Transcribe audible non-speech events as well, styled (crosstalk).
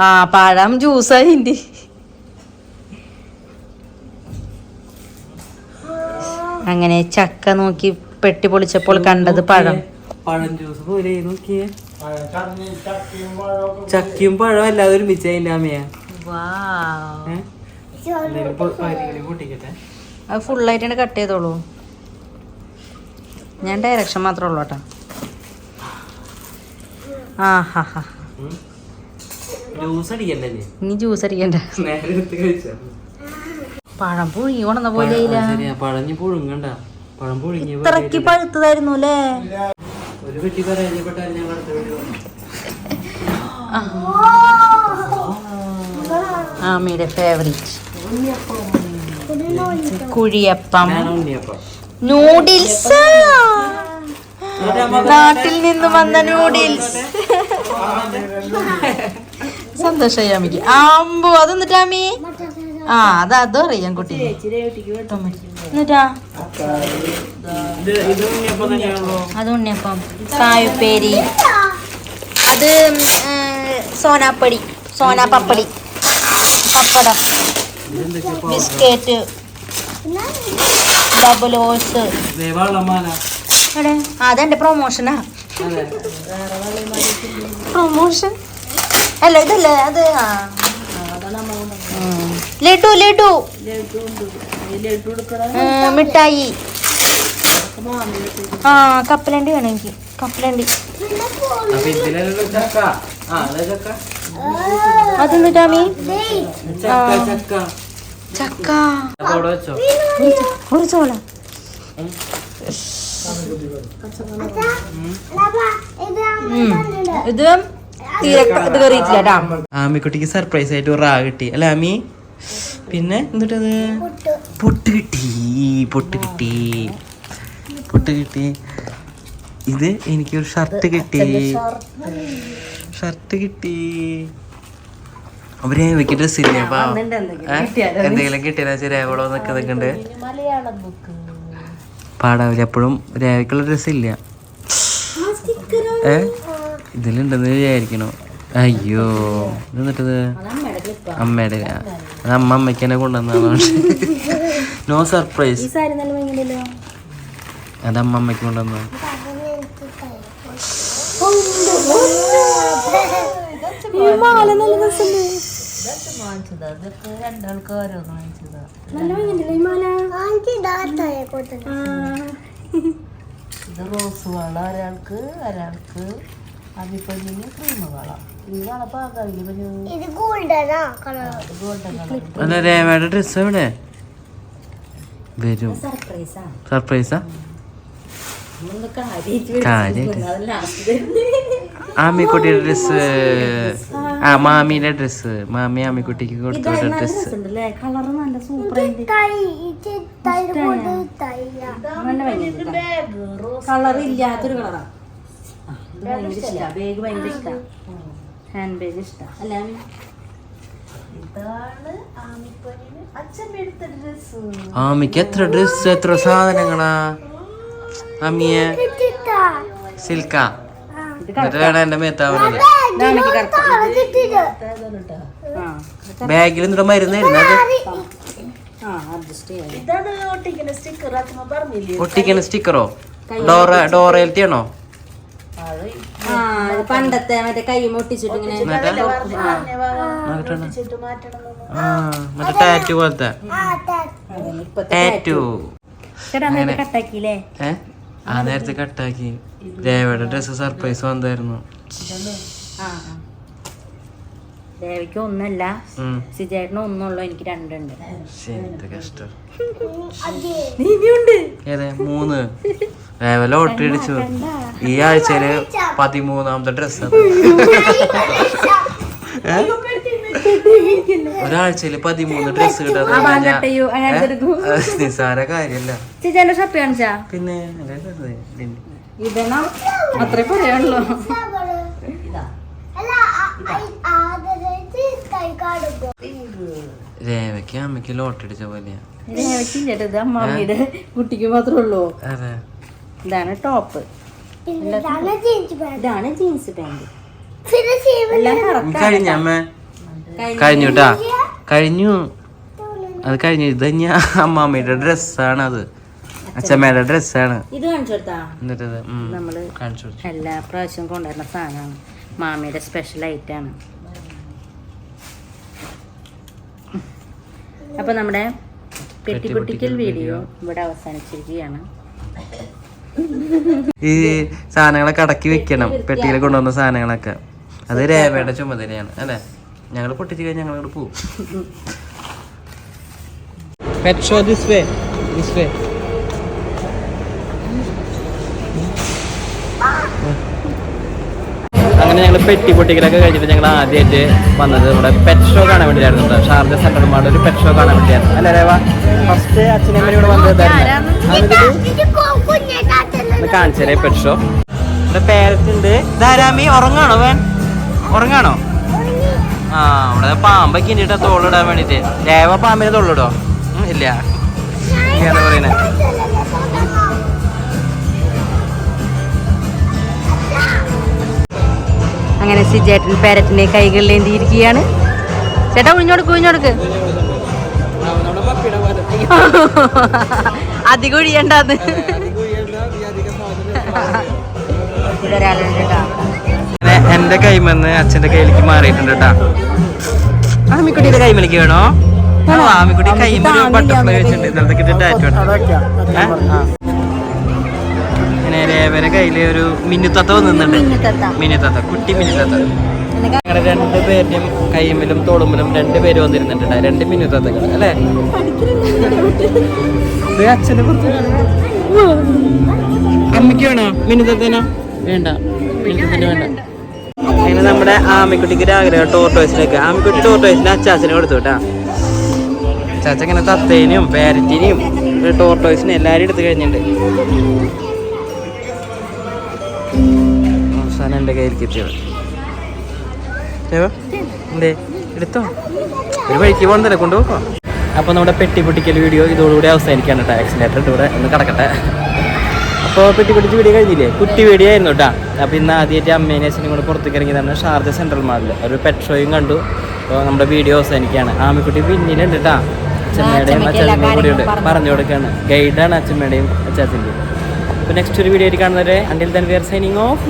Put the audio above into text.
ആ പഴം ജ്യൂസ് അതിന്റെ അങ്ങനെ ചക്ക നോക്കി പെട്ടി പൊളിച്ചപ്പോൾ കണ്ടത് പഴം. പഴം ജ്യൂസ് പോലെ നോക്കിയേ. ചക്കയും പഴം അല്ലാതെ ഒരുമിച്ച പൊട്ടിക്കട്ടെ. അത് ഫുള്ളായിട്ട് കട്ട് ചെയ്തോളൂ. ഞാൻ ഡയറക്ഷൻ മാത്രമേ ഉള്ളൂ കേട്ടോ. ആ ഹാ ഹാ. ജ്യൂസ്? ഇനി അടിക്കണ്ട. പഴം പോലെ പുഴുങ്ങണ്ട. പഴം പുഴുങ്ങി ഇത്രക്ക് പഴുത്തതായിരുന്നു അല്ലേ? ഒരു ഞാൻ ആമിയുടെ ഫേവറേറ്റ് കുഴിയപ്പം നൂഡിൽസ് നാട്ടിൽ നിന്ന് വന്ന നൂഡിൽസ് (laughs) സന്തോഷമായി അമ്മിക്ക് ആമ്പോ അതെന്നിട്ടാ അമ്മി? ആ അത് അതും അറിയാം കുട്ടി. എന്നിട്ടാ? അത് ഉണ്ണിയപ്പം. കായുപ്പേരി അത് സോനാപ്പടി. സോനാ പപ്പടി. പപ്പടം ബിസ്ക്കറ്റ് ഡബിൾ ഓസ് അതെന്റെ പ്രൊമോഷനാ അതെ പ്രൊമോഷൻ അല്ല ഇതല്ലേ അത് ആ. ലഡു ലഡു. മിഠായി. ആ കപ്പലണ്ടി വേണം എനിക്ക്. കപ്പലണ്ടി. അപ്പൊ ഇതിലല്ലോ ചക്ക ആ. ഇത് തീരെ ഇത് കയറിയിട്ടില്ല കേട്ടാ ആമിക്കുട്ടിക്ക് സർപ്രൈസ് ആയിട്ട് ഒരു റാ കിട്ടി. അല്ല ആമി? പിന്നെ എന്നിട്ടത് പൊട്ട് കിട്ടി പൊട്ട് കിട്ടി. പൊട്ട് കിട്ടി. ഇത് എനിക്കൊരു ഷർട്ട് കിട്ടി. ഷർട്ട് കിട്ടി. അവരെ എനിക്ക് സിനിമ ഇല്ലേ എന്തെങ്കിലും കിട്ടിയെന്ന് വെച്ചാൽ രേവളോ മലയാളം നിൽക്കുന്നുണ്ട് പാടാവില്ല. എപ്പോഴും രേവയ്ക്കുള്ള ഡ്രസ് ഇല്ല ഏ? ഇതിലുണ്ടെന്ന് വിചാരിക്കണോ. അയ്യോ. എന്നിട്ടത് അമ്മയുടെ അത് അമ്മ അമ്മയ്ക്ക് തന്നെ കൊണ്ടുവന്നതാണ്. നോ സർപ്രൈസ് അത് അമ്മ അമ്മയ്ക്ക് ഇത് റോസ് വള ഒരാൾക്ക് ഒരാൾക്ക് അഭിപ്പഞ്ഞിന് ക്രീം വള ഈ വള പാകാവില്ല കളർ ഗോൾഡൻ ഡ്രസ് എവിടെ? വരും. സർപ്രൈസാ ആമിക്കുട്ടിയുടെ ഡ്രസ് ആ മാമിയുടെ ഡ്രസ് മാമി ആമിക്കുട്ടിക്ക് കൊടുത്ത ഡ്രസ് കളർ നല്ല സൂപ്പർ ആയിട്ട്. തൈ ഇത് തൈ കൊണ്ട് തൈല കളർ ഇല്ലാത്തൊരു കളറാ. ബാഗ് ഭയങ്കര ഇഷ്ടാ. ഹാൻഡ് ബാഗ് ഇഷ്ടാ. അല്ല ഇതാണ് ആമിപ്പണിന് അച്ഛൻ എടുത്ത ഡ്രസ് ആമിക്ക് എത്ര ഡ്രസ് എത്ര സാധനങ്ങളാ? അമ്മിയെ സിൽക്ക എന്നിട്ട് വേണം എന്റെ മേത്താവുന്നത് ബാഗിൽ മരുന്നായിരുന്നു അത് പറഞ്ഞില്ലേ? ഒട്ടിക്കണ സ്റ്റിക്കറോ? ഡോറ ഡോറയിലത്തെയാണോ ആ ഇത് പണ്ടത്തെ മറ്റേ കൈ മുട്ടിച്ചിട്ടിങ്ങനെ ഇങ്ങനെ ആ. മറ്റേ ടാറ്റു പോലത്തെ. ടാറ്റു. ചേട്ടാ നേരത്തെ കട്ടാക്കിയില്ലേ? ഏ? ആ നേരത്തെ കട്ടാക്കി. ദേവയുടെ ഡ്രസ് സർപ്രൈസ് വന്നായിരുന്നു. ദേവിക്ക് ഒന്നല്ല. സിജേട്ടന് ഒന്നുള്ളൂ എനിക്ക് രണ്ടുണ്ട്. മൂന്ന്. രേവ ലോട്ടറി അടിച്ചു. ഈ ആഴ്ചയിൽ പതിമൂന്നാമത്തെ ഡ്രസ് ഒരാഴ്ചയിൽ പതിമൂന്ന് ഡ്രസ് നിസാര കാര്യല്ല. സിജേന്റെ ഷർട്ട് കാണിച്ചാ? പിന്നെ. ഇടണം അത്രേ പറയാനുള്ളൂ. രേവയ്ക്ക് അമ്മയ്ക്ക് ലോട്ടറി അടിച്ച പോലെയാ. ദേവക്കില്ല ഇത് അമ്മാമ്മയുടെ കുട്ടിക്ക് മാത്രമേ ഉള്ളൂ. അതെ. ഇതാണ് ടോപ്പ്. ഇതാണ് ജീൻസ് പാന്റ് ഇതാണ് ജീൻസ് പാന്റ് പിന്നെ ചെയ്യുമ്പോൾ എല്ലാം. കഴിഞ്ഞ കഴിഞ്ഞു. കേട്ടാ കഴിഞ്ഞു. അത് കഴിഞ്ഞു. ഇത് ഞാൻ അമ്മാമ്മയുടെ ഡ്രസ്സാണ് അത്. അച്ഛമ്മയുടെ ഡ്രസ്സാണ്. ഇത് കാണിച്ചു കൊടുത്താ? എന്നിട്ടത് ഉം, നമ്മൾ കാണിച്ചു. എല്ലാ പ്രാവശ്യവും കൊണ്ടുവരുന്ന സാധനമാണ്. മാമിയുടെ സ്പെഷ്യൽ ഐറ്റം ആണ്. അപ്പൊ നമ്മുടെ പെട്ടിപ്പൊട്ടിക്കൽ വീഡിയോ ഇവിടെ അവസാനിച്ചിരിക്കുകയാണ്. ഈ സാധനങ്ങളൊക്കെ അടക്കി വെക്കണം. പെട്ടിയിൽ കൊണ്ടുവന്ന സാധനങ്ങളൊക്കെ. അത് രേവയുടെ ചുമതലയാണ് അല്ലേ? ഞങ്ങൾ പൊട്ടിച്ച് കഴിഞ്ഞാൽ ഞങ്ങൾ അങ്ങോട്ട് പോകും pet show this way this way അങ്ങനെ ഞങ്ങൾ പെട്ടി പൊട്ടിക്കലൊക്കെ കഴിഞ്ഞിട്ട് ഞങ്ങൾ ആദ്യമായിട്ട് വന്നത് നമ്മുടെ പെറ്റ് ഷോ കാണാൻ വേണ്ടിയായിരുന്നു. ഷാർജ സെൻട്രൽ ഒരു പെറ്റ് ഷോ കാണാൻ വേണ്ടിയായിരുന്നു. അല്ലേ രേവ? ഫസ്റ്റ് അച്ഛനും ഇവിടെ വന്നത് ഒന്ന് കാണിച്ചേ പെറ്റ് ഷോ ഇവിടെ പേരറ്റ് ഉണ്ട് ധാരാമി ഉറങ്ങാണോ വേൻ? ഉറങ്ങാണോ? ആ ഇവിടെ പാമ്പൊക്കെ ഉണ്ട് കേട്ടോ തോളിടാൻ വേണ്ടിട്ട്. ദേവ പാമ്പിനെ തോളിടോ ഇല്ല. എന്താ പറയുന്നത് അങ്ങനെ സിജേട്ടൻ പാരറ്റിനെ കൈകളിലേന്തിയിരിക്കുകയാണ് ചേട്ടാ കുഞ്ഞോടുക്ക് കുഞ്ഞോടുക്ക് അധികം ഒഴിയണ്ടാന്ന് ഒരാളുണ്ട് കേട്ടോ. എന്റെ കൈമെന്ന് അച്ഛന്റെ കയ്യിലേക്ക് മാറിയിട്ടുണ്ട് കേട്ടാ. ആമിക്കുട്ടിയുടെ കൈമലേക്ക് വേണോ? ആണോ ആമിക്കുട്ടി കൈമ ബട്ടർഫ്ലൈ വെച്ചിട്ടുണ്ട്. ഇന്നലത്തെ ടാറ്റു രേവരെ കയ്യിൽ ഒരു മിന്നുത്തത്ത വന്നിട്ടുണ്ട്. മിന്നുത്തത്ത. കുട്ടി മിന്നുത്തത്ത. ഞങ്ങളുടെ രണ്ട് പേരുടെയും കൈമിലും തോളുമ്പിലും രണ്ട് പേര് വന്നിരുന്നിട്ടുണ്ട്. രണ്ട് മിന്നുത്തത്തകൾ അല്ലേ? ഇത് അച്ഛനെ പുറത്ത്. അമ്മയ്ക്ക് വേണോ? മിന്നുത്തത്തേനോ? വേണ്ട. മിന്നുത്തത്തിന് വേണ്ട. അങ്ങനെ നമ്മുടെ ആമിക്കുട്ടിക്ക് ആഗ്രഹം ടോർട്ടോയ്സിനൊക്കെ ആമിക്കുട്ടി ടോർട്ടോയ്സിന് അച്ചാച്ചന് കൊടുത്തു കേട്ടാ. അച്ചാച്ച ഇങ്ങനെ തത്തേനെയും പാരറ്റിനെയും ടോർട്ടോയ്സിനും എല്ലാവരും എടുത്തു കഴിഞ്ഞിട്ടുണ്ട്. അവസാനം എന്റെ കയ്യിൽ എടുത്തോ? ഒരു വഴിക്ക് പോകുന്നില്ല കൊണ്ടുപോക്കോ? അപ്പോൾ നമ്മുടെ പെട്ടി പൊട്ടിക്കൽ വീഡിയോ ഇതോടുകൂടി അവസാനിക്കാണ് കേട്ടോ. ആക്സിഡന്റ് ഇവിടെ ഒന്ന് കടക്കട്ടെ. അപ്പോൾ പെട്ടി പൊട്ടിച്ച് വീഡിയോ കഴിഞ്ഞില്ലേ? കുട്ടി വീഡിയോ ആയിരുന്നു കേട്ടോ. അപ്പോൾ ഇന്ന് ആദ്യമായിട്ട് അമ്മേനെ അച്ഛനും കൂടെ പുറത്തേക്ക് ഇറങ്ങിയതാണ് ഷാർജ സെൻട്രൽ മാളിൽ ഒരു പെറ്റ് ഷോയും കണ്ടു. അപ്പോൾ നമ്മുടെ വീഡിയോ അവസാനിക്കുകയാണ്. ആമിക്കുട്ടി പിന്നിലുണ്ട് കേട്ടോ അച്ഛമ്മയുടെയും അച്ഛനും കൂടി ഉണ്ട്. പറഞ്ഞു കൊടുക്കുകയാണ് ഗൈഡാണ് അച്ഛമ്മയുടെയും അച്ചാച്ചന്റെയും അപ്പോൾ നെക്സ്റ്റ് ഒരു വീഡിയോ ആയിട്ട് കാണുന്നവരെ until then we're signing off